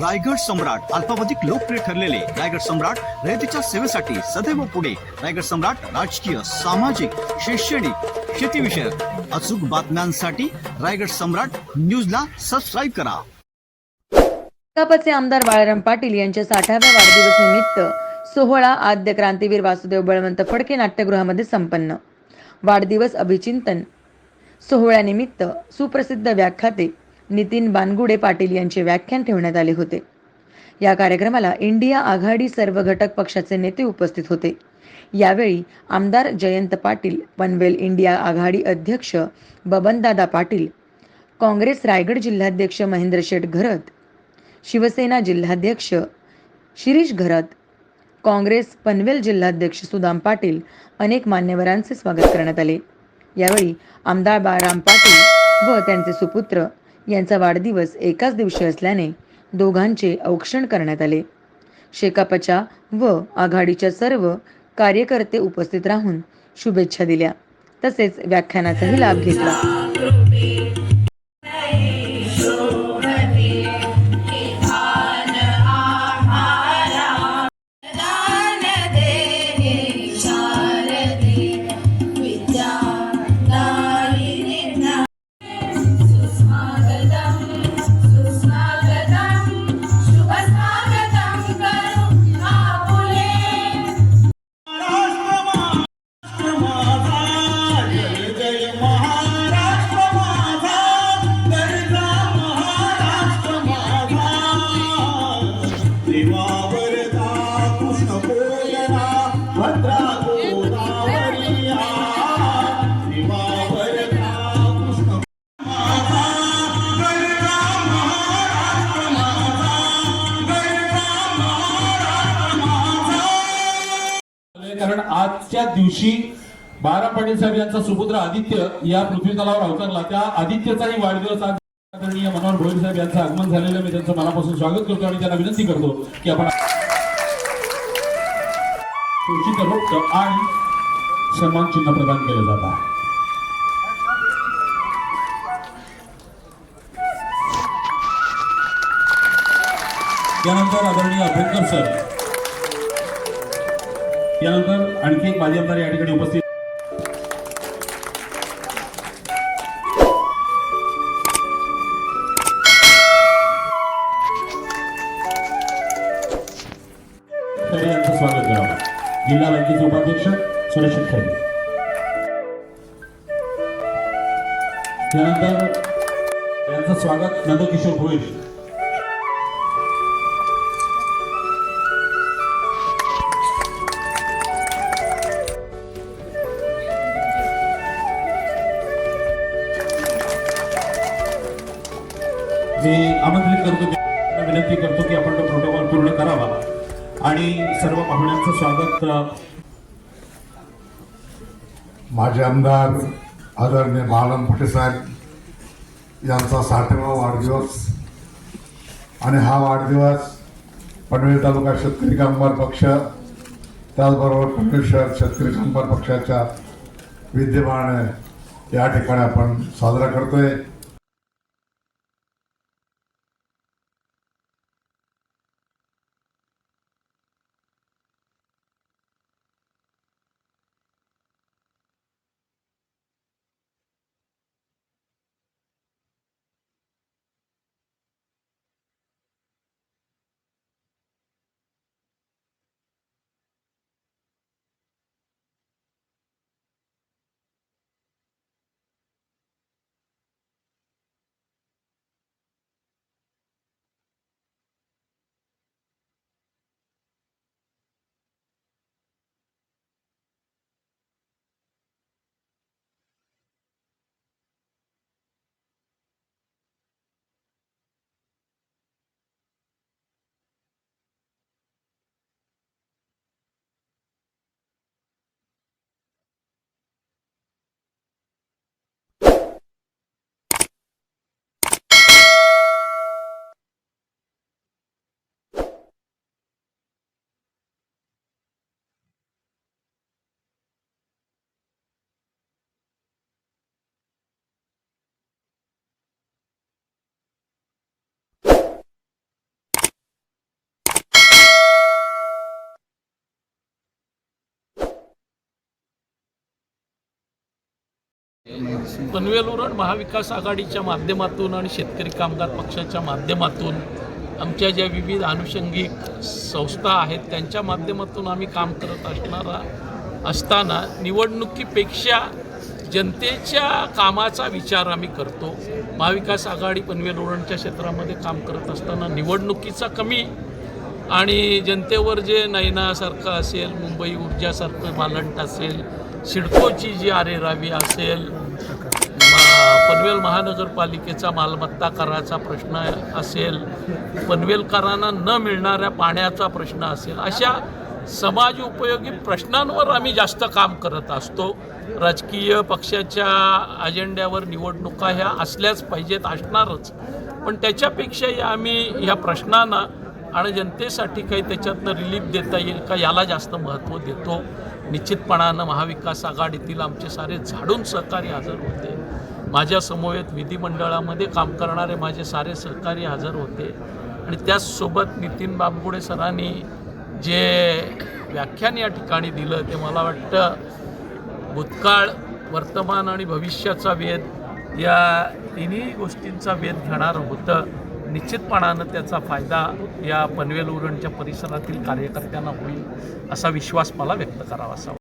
रायगड सम्राट अल्पावधिक लोकप्रिय ठरलेले रायगड सम्राट रयतेच्या सेवेसाठी सदैव पुढे. रायगड सम्राट राजकीय सामाजिक शैक्षणिक शेतीविषयक अचूक बातम्यांसाठी रायगड सम्राट न्यूजला सबस्क्राईब करा. कापचे आमदार बाळाराम पाटील यांच्या साठाव्या वाढदिवस निमित्त सोहळा आद्य क्रांतीवीर वासुदेव बळवंत फडके नाट्यगृहामध्ये संपन्न. वाढदिवस अभिचिंतन. सोहळ्यानिमित्त सुप्रसिद्ध व्याख्याते नितीन बानगुडे पाटील यांचे व्याख्यान ठेवण्यात आले होते. या कार्यक्रमाला इंडिया आघाडी सर्व घटक पक्षाचे नेते उपस्थित होते. यावेळी आमदार जयंत पाटील पनवेल इंडिया आघाडी अध्यक्ष बबनदादा पाटील काँग्रेस रायगड जिल्हाध्यक्ष महेंद्र शेठ घरत शिवसेना जिल्हाध्यक्ष शिरीष घरत काँग्रेस पनवेल जिल्हाध्यक्ष सुदाम पाटील अनेक मान्यवरांचे स्वागत करण्यात आले. यावेळी आमदार बाळराम पाटील व त्यांचे सुपुत्र यांचा वाढदिवस एकाच दिवशी असल्याने दोघांचे औक्षण करण्यात आले. शेकापच्या व आघाडीच्या सर्व कार्यकर्ते उपस्थित राहून शुभेच्छा दिल्या. तसेच व्याख्यानाचाही लाभ घेतला. कारण आजच्या दिवशी बारा पाटील साहेब यांचा सुपुत्र आदित्य या पृथ्वी तलावर अवतरला. त्या आदित्यचाही वाढदिवस आज आदरणीय मनोहर भोईर साहेब यांचं आगमन झालेलं मी त्यांचं मनापासून स्वागत करतो आणि त्यांना विनंती करतो की आपण आणि सन्मान चिन्ह प्रदान केलं जात आहे. यानंतर आदरणीय आंबेडकर सर. यानंतर आणखी एक माजी आमदार या ठिकाणी उपस्थित यांचं स्वागत करावं. जिल्हा बँकेचे उपाध्यक्ष सुरक्षित खरे त्यानंतर यांचं स्वागत नंदकिशोर भोईर. मी आमंत्रित करतो की विनंती करतो की आपण तो प्रोटोकॉल पूर्ण करावा. आणि सर्व पाहुण्यांचं स्वागत अ, माझे आमदार आदरणीय बाळाराम साहेब यांचा साठवा वाढदिवस आणि हा वाढदिवस पनवेल तालुका शेतकरी कामगार पक्ष त्याचबरोबर पनवेल शहर शेतकरी कामगार पक्षाच्या विद्यमान या ठिकाणी आपण साजरा करतोय. पनवेल उरण महाविकास आघाडीच्या माध्यमातून आणि शेतकरी कामगार पक्षाच्या माध्यमातून आमच्या ज्या विविध आनुषंगिक संस्था आहेत त्यांच्या माध्यमातून आम्ही काम करत असणारा असताना निवडणुकीपेक्षा जनतेच्या कामाचा विचार आम्ही करतो. महाविकास आघाडी पनवेल उरणच्या क्षेत्रामध्ये काम करत असताना निवडणुकीचा कमी आणि जनतेवर जे नैनासारखं असेल मुंबई ऊर्जासारखं मालंट असेल सिडकोची जी आरेरावी असेल पनवेल महानगरपालिकेचा मालमत्ता कराचा प्रश्न असेल पनवेलकरांना न मिळणाऱ्या पाण्याचा प्रश्न असेल अशा समाज उपयोगी प्रश्नांवर आम्ही जास्त काम करत असतो. राजकीय पक्षाच्या अजेंड्यावर निवडणुका ह्या असल्याच पाहिजेत असणारच. पण त्याच्यापेक्षाही आम्ही ह्या प्रश्नांना आणि जनतेसाठी काही त्याच्यातनं रिलीफ देता येईल का याला जास्त महत्त्व देतो. निश्चितपणानं महाविकास आघाडीतील आमचे सारे झाडून सहकारी हजर होते. माझ्या समवेत विधिमंडळामध्ये काम करणारे माझे सारे सहकारी हजर होते. आणि त्याचसोबत नितीन बांबुडे सरांनी जे व्याख्यान या ठिकाणी दिलं ते मला वाटतं भूतकाळ वर्तमान आणि भविष्याचा वेध या तिन्ही गोष्टींचा वेध घेणारं होतं. निश्चितपणानं त्याचा फायदा या पनवेल उरणच्या परिसरातील कार्यकर्त्यांना होईल असा विश्वास मला व्यक्त करावा असा